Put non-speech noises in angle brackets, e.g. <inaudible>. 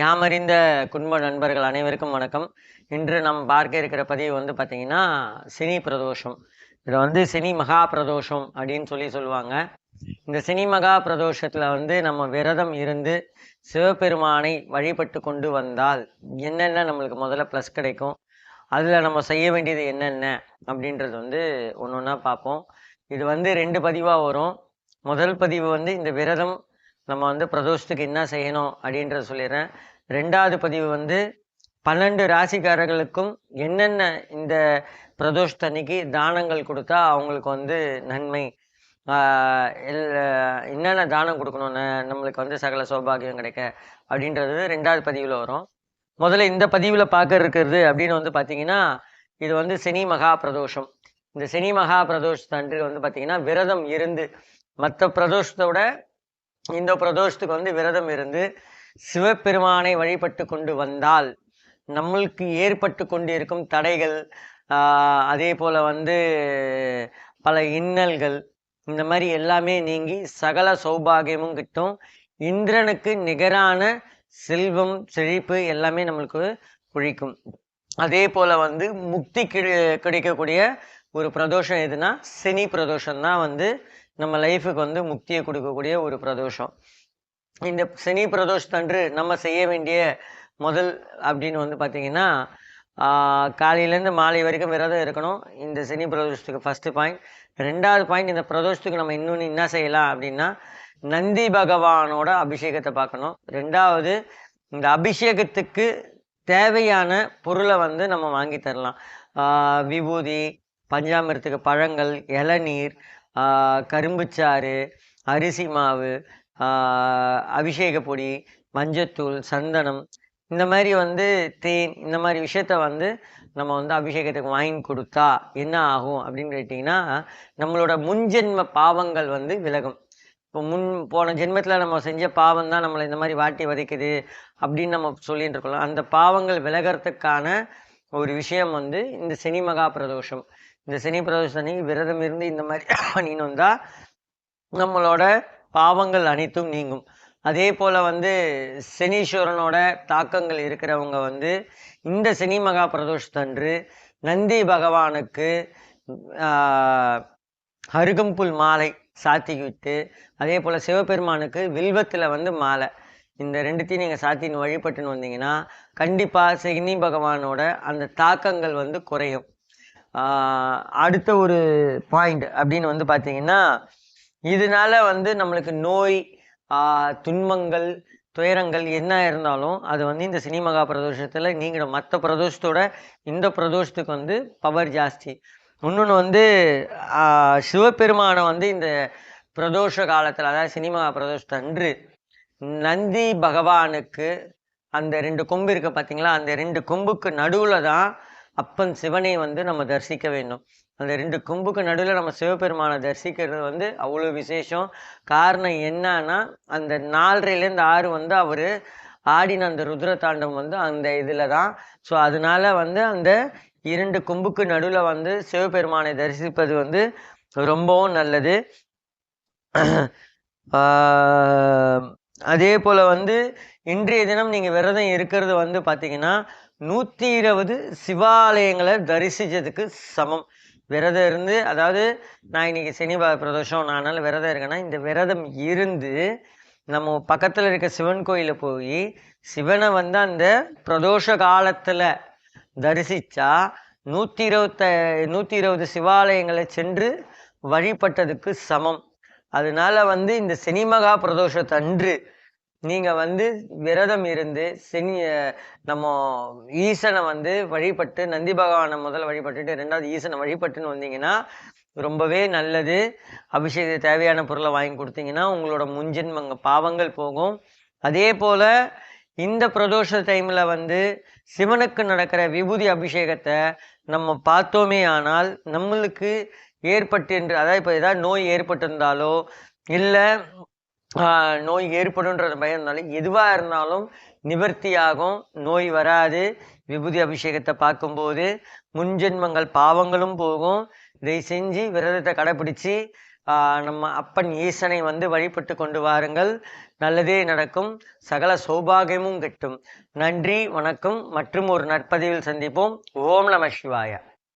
யாமறிந்த குடும்ப நண்பர்கள் அனைவருக்கும் வணக்கம். இன்று நாம் பார்க்க இருக்கிற பதிவு வந்து பார்த்தீங்கன்னா சினி பிரதோஷம். இதை வந்து சினி மகா பிரதோஷம் அப்படின்னு சொல்லி சொல்லுவாங்க. இந்த சினி மகா பிரதோஷத்தில் வந்து நம்ம விரதம் இருந்து சிவபெருமானை வழிபட்டு கொண்டு வந்தால் என்னென்ன நம்மளுக்கு முதல்ல ப்ளஸ் கிடைக்கும்? அதில் நம்ம செய்ய வேண்டியது என்னென்ன அப்படின்றது வந்து ஒன்று ஒன்றா பார்ப்போம். இது வந்து ரெண்டு பதிவாக வரும். முதல் பதிவு வந்து இந்த விரதம் நம்ம வந்து பிரதோஷத்துக்கு என்ன செய்யணும் அப்படின்றத சொல்லிடுறேன். ரெண்டாவது பதிவு வந்து பன்னெண்டு ராசிக்காரர்களுக்கும் என்னென்ன இந்த பிரதோஷத்தன்னைக்கு தானங்கள் கொடுத்தா அவங்களுக்கு வந்து நன்மை? என்னென்ன தானம் கொடுக்கணும்னு நம்மளுக்கு வந்து சகல சௌபாகியம் கிடைக்க அப்படின்றது ரெண்டாவது பதிவில் வரும். முதல்ல இந்த பதிவில் பார்க்க இருக்கிறது அப்படின்னு வந்து பார்த்தீங்கன்னா இது வந்து சனி மகா பிரதோஷம். இந்த சனி மகா பிரதோஷத்தன்று வந்து பார்த்தீங்கன்னா விரதம் இருந்து மற்ற பிரதோஷத்தோட இந்த பிரதோஷத்துக்கு வந்து விரதம் இருந்து சிவபெருமானை வழிபட்டு கொண்டு வந்தால் நம்மளுக்கு ஏற்பட்டு கொண்டிருக்கும் தடைகள் அதே போல் வந்து பல இன்னல்கள் இந்த மாதிரி எல்லாமே நீங்கி சகல சௌபாகியமும் கிட்டும் இந்திரனுக்கு நிகரான செல்வம் செழிப்பு எல்லாமே நம்மளுக்கு குழிக்கும். அதே போல் வந்து முக்தி கிடைக்கக்கூடிய ஒரு பிரதோஷம் எதுனா சனி பிரதோஷம் தான் வந்து நம்ம லைஃபுக்கு வந்து முக்தியை கொடுக்கக்கூடிய ஒரு பிரதோஷம். இந்த சனி பிரதோஷத்தன்று நம்ம செய்ய வேண்டிய முதல் அப்படின்னு வந்து பார்த்தீங்கன்னா காலையிலேருந்து மாலை வரைக்கும் விரதம் இருக்கணும். இந்த சனி பிரதோஷத்துக்கு ஃபஸ்ட்டு பாயிண்ட் ரெண்டாவது பாயிண்ட் இந்த பிரதோஷத்துக்கு நம்ம இன்னொன்று என்ன செய்யலாம் அப்படின்னா நந்தி பகவானோட அபிஷேகத்தை பார்க்கணும். ரெண்டாவது இந்த அபிஷேகத்துக்கு தேவையான பொருளை வந்து நம்ம வாங்கி தரலாம். விபூதி பஞ்சாமிரத்துக்கு பழங்கள் இளநீர் கரும்புச்சாறு அரிசி மாவு அபிஷேக பொடி மஞ்சத்தூள் சந்தனம் இந்த மாதிரி வந்து தேன் இந்த மாதிரி விஷயத்த வந்து நம்ம வந்து அபிஷேகத்துக்கு வாங்கி கொடுத்தா என்ன ஆகும் அப்படின்னு கேட்டிங்கன்னா நம்மளோட முன்ஜென்ம பாவங்கள் வந்து விலகும். இப்போ முன் போன ஜென்மத்தில் நம்ம செஞ்ச பாவம் தான் நம்மளை இந்த மாதிரி வாட்டி வதைக்குது அப்படின்னு நம்ம சொல்லிட்டு இருக்கோம் அந்த பாவங்கள் விலகிறதுக்கான ஒரு விஷயம் வந்து இந்த சனி மகா பிரதோஷம். இந்த சனி பிரதோஷம் அன்னைக்கு விரதம் இருந்து இந்த மாதிரி <coughs> பண்ணின்னு வந்தால் நம்மளோட பாவங்கள் அனைத்தும் நீங்கும். அதே போல் வந்து சனீஸ்வரனோட தாக்கங்கள் இருக்கிறவங்க வந்து இந்த சனி மகா பிரதோஷத்தன்று நந்தி பகவானுக்கு அருகம்புல் மாலை சாத்தி விட்டு அதே போல் சிவபெருமானுக்கு வில்வத்தில் வந்து மாலை. இந்த ரெண்டுத்தையும் நீங்கள் சாத்தின்னு வழிபட்டுன்னு வந்தீங்கன்னா கண்டிப்பாக சனி பகவானோட அந்த தாக்கங்கள் வந்து குறையும். அடுத்த ஒரு பாயிண்ட் அப்படின்னு வந்து பார்த்தீங்கன்னா இதனால வந்து நம்மளுக்கு நோய் துன்பங்கள் துயரங்கள் என்ன இருந்தாலும் அது வந்து இந்த சினிமகா பிரதோஷத்தில் நீங்கிற மற்ற பிரதோஷத்தோட இந்த பிரதோஷத்துக்கு வந்து பவர் ஜாஸ்தி. இன்னொன்று வந்து சிவபெருமானை வந்து இந்த பிரதோஷ காலத்தில் அதாவது சினிமா பிரதோஷத்தன்று நந்தி பகவானுக்கு அந்த ரெண்டு கொம்பு இருக்கு பார்த்தீங்களா அந்த ரெண்டு கொம்புக்கு நடுவில் தான் அப்பன் சிவனை வந்து நம்ம தரிசிக்க வேண்டும். அந்த ரெண்டு கும்புக்கு நடுவில் நம்ம சிவபெருமானை தரிசிக்கிறது வந்து அவ்வளோ விசேஷம். காரணம் என்னன்னா அந்த நாலரைலேருந்து ஆறு வந்து அவர் ஆடின அந்த ருத்ர தாண்டம் வந்து அந்த இதில் தான். ஸோ அதனால வந்து அந்த இரண்டு கும்புக்கு நடுவில் வந்து சிவபெருமானை தரிசிப்பது வந்து ரொம்பவும் நல்லது. ஆஹ் அதே போல் வந்து இன்றைய தினம் நீங்கள் விரதம் இருக்கிறது வந்து பார்த்தீங்கன்னா நூற்றி இருபது சிவாலயங்களை தரிசித்ததுக்கு சமம். விரதம் இருந்து அதாவது நான் இன்னைக்கு சனி பிரதோஷம் நான் அதனால விரதம் இருக்கேன்னா இந்த விரதம் இருந்து நம்ம பக்கத்தில் இருக்க சிவன் கோயிலில் போய் சிவனை வந்து அந்த பிரதோஷ காலத்தில் தரிசித்தா நூற்றி இருபத்த நூற்றி இருபது சிவாலயங்களை சென்று வழிபட்டதுக்கு சமம். அதனால வந்து இந்த சினிமகா பிரதோஷத்தன்று நீங்கள் வந்து விரதம் இருந்து சனி நம்ம ஈசனை வந்து வழிபட்டு நந்தி பகவானை முதல்ல வழிபட்டுட்டு ரெண்டாவது ஈசனை வழிபட்டுன்னு வந்தீங்கன்னா ரொம்பவே நல்லது. அபிஷேக தேவையான பொருளை வாங்கி கொடுத்தீங்கன்னா உங்களோட முன்ஜென்மங்க பாவங்கள் போகும். அதே போல் இந்த பிரதோஷ டைமில் வந்து சிவனுக்கு நடக்கிற விபூதி அபிஷேகத்தை நம்ம பார்த்தோமே ஆனால் நம்மளுக்கு ஏற்பட்டு அதாவது இப்போ ஏதாவது நோய் ஏற்பட்டிருந்தாலோ இல்லை நோய் ஏற்படும்ன்றது பயம் இருந்தாலும் எதுவாக இருந்தாலும் நிவர்த்தியாகும் நோய் வராது. விபூதி அபிஷேகத்தை பார்க்கும்போது முன்ஜென்மங்கள் பாவங்களும் போகும். இதை செஞ்சு விரதத்தை கடைப்பிடிச்சு நம்ம அப்பன் ஈசனை வந்து வழிபட்டு கொண்டு வாருங்கள். நல்லதே நடக்கும். சகல சௌபாகியமும் கிட்டும். நன்றி வணக்கம். மற்றும் ஒரு நற்பதிவில் சந்திப்போம். ஓம் நம சிவாயா.